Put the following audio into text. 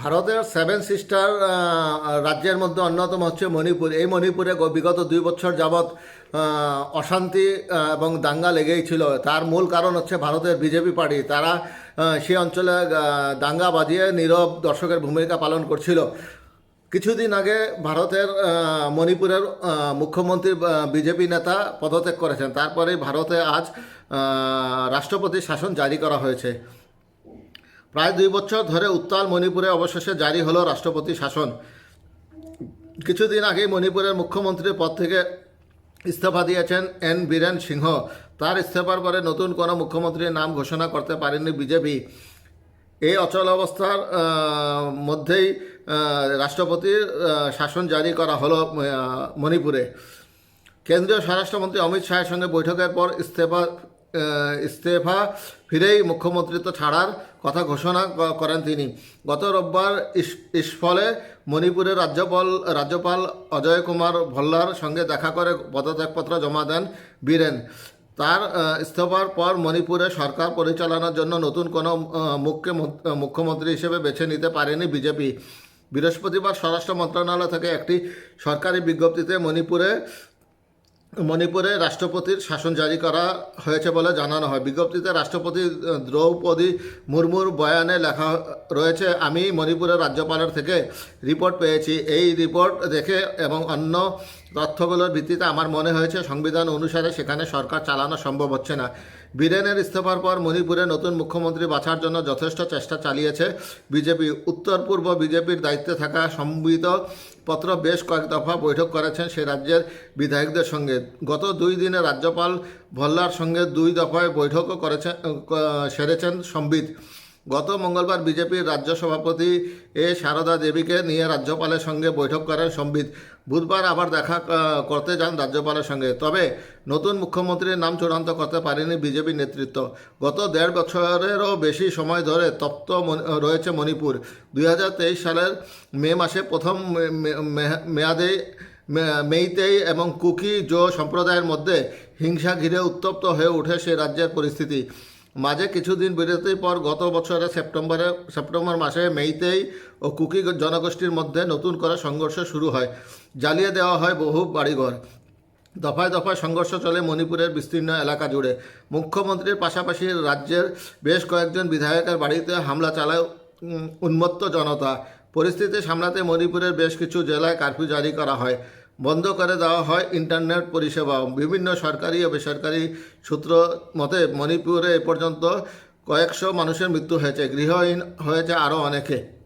ভারতের seven sister রাজ্যের মধ্যে অন্যতম হচ্ছে মণিপুর। এই মণিপুরে বিগত দুই বছর যাবৎ অশান্তি এবং দাঙ্গা লেগেই ছিল। তার মূল কারণ হচ্ছে ভারতের বিজেপি পার্টি। তারা সে অঞ্চলে দাঙ্গা বাজিয়ে নীরব দর্শকের ভূমিকা পালন করছিল। কিছুদিন আগে ভারতের মণিপুরের মুখ্যমন্ত্রী বিজেপি নেতা পদত্যাগ করেছেন। তারপরে ভারতে আজ রাষ্ট্রপতি শাসন জারি করা হয়েছে। প্রায় দুই বছর ধরে উত্তাল মণিপুরে অবশেষে জারি হলো রাষ্ট্রপতি শাসন। কিছুদিন আগে মণিপুরের মুখ্যমন্ত্রীর পদ থেকে ইস্তফা দিয়েছেন এন বীরেন সিংহ। তার ইস্তফার পরে নতুন কোনো মুখ্যমন্ত্রীর নাম ঘোষণা করতে পারেনি বিজেপি। এই অচল অবস্থার মধ্যেই রাষ্ট্রপতির শাসন জারি করা হলো মণিপুরে। কেন্দ্রীয় স্বরাষ্ট্রমন্ত্রী অমিত শাহের সঙ্গে বৈঠকের পর ইস্তফা ইস্তফা ফিরেই মুখ্যমন্ত্রিত্ব ছাড়ার কথা ঘোষণা করেন তিনি। গত রোববার ইস- ইস্ফলে মণিপুরের রাজ্যপাল রাজ্যপাল অজয় কুমার ভল্লার সঙ্গে দেখা করে পদত্যাগপত্র জমা দেন বীরেন। তার ইস্তফার পর মণিপুরে সরকার পরিচালনার জন্য নতুন কোনো মুখ্য মুখ্যমন্ত্রী হিসেবে বেছে নিতে পারেনি বিজেপি। বৃহস্পতিবার স্বরাষ্ট্র মন্ত্রণালয় থেকে একটি সরকারি বিজ্ঞপ্তিতে মণিপুরে মণিপুরে রাষ্ট্রপতির শাসন জারি করা হয়েছে বলে জানানো হয়। বিজ্ঞপ্তিতে রাষ্ট্রপতি দ্রৌপদী মুর্মুর বয়ানে লেখা রয়েছে, আমি মণিপুরের রাজ্যপালের থেকে রিপোর্ট পেয়েছি। এই রিপোর্ট দেখে এবং অন্য তথ্যগুলোর ভিত্তিতে আমার মনে হয়েছে, সংবিধান অনুসারে সেখানে সরকার চালানো সম্ভব হচ্ছে না। বীরেনের ইস্তফার পর মণিপুরে নতুন মুখ্যমন্ত্রী বাছার জন্য যথেষ্ট চেষ্টা চালিয়েছে বিজেপি। উত্তর পূর্ব বিজেপির দায়িত্বে থাকা সম্বিত পত্র বেশ কয়েক দফা বৈঠক করেছেন সে রাজ্যের বিধায়কদের সঙ্গে। গত দুই দিনে রাজ্যপাল ভল্লার সঙ্গে দুই দফায় বৈঠকও করেছেন সেরেছেন সম্বিত। গত মঙ্গলবার বিজেপির রাজ্য সভাপতি এ সারদা দেবীকে নিয়ে রাজ্যপালের সঙ্গে বৈঠক করেন সম্বিত। বুধবার আবার দেখা করতে যান রাজ্যপালের সঙ্গে। তবে নতুন মুখ্যমন্ত্রীর নাম চূড়ান্ত করতে পারেনি বিজেপি নেতৃত্ব। গত দেড় বছরেরও বেশি সময় ধরে তপ্ত রয়েছে মণিপুর। দুই হাজার তেইশ সালের মে মাসে প্রথম মেয়াদে মেইতেই এবং কুকি জো সম্প্রদায়ের মধ্যে হিংসা ঘিরে উত্তপ্ত হয়ে ওঠে সে রাজ্যের পরিস্থিতি। মাঝে কিছুদিন বিরতির পর গত বছরের সেপ্টেম্বরে, সেপ্টেম্বর মাসে মেইতেই ও কুকি জনগোষ্ঠীর মধ্যে নতুন করে সংঘর্ষ শুরু হয়। জ্বালিয়ে দেওয়া হয় বহু বাড়িঘর। দফায় দফায় সংঘর্ষ চলে মণিপুরের বিস্তীর্ণ এলাকা জুড়ে। মুখ্যমন্ত্রীর পাশাপাশি রাজ্যের বেশ কয়েকজন বিধায়কের বাড়িতে হামলা চালায় উন্মত্ত জনতা। পরিস্থিতি সামলাতে মণিপুরের বেশ কিছু জেলায় কারফিউ জারি করা হয়। বন্ধ করে দেওয়া হয় ইন্টারনেট পরিষেবা। বিভিন্ন সরকারি ও বেসরকারি সূত্র মতে, মণিপুরে এ পর্যন্ত কয়েকশো মানুষের মৃত্যু হয়েছে। গৃহহীন হয়েছে আরও অনেকে।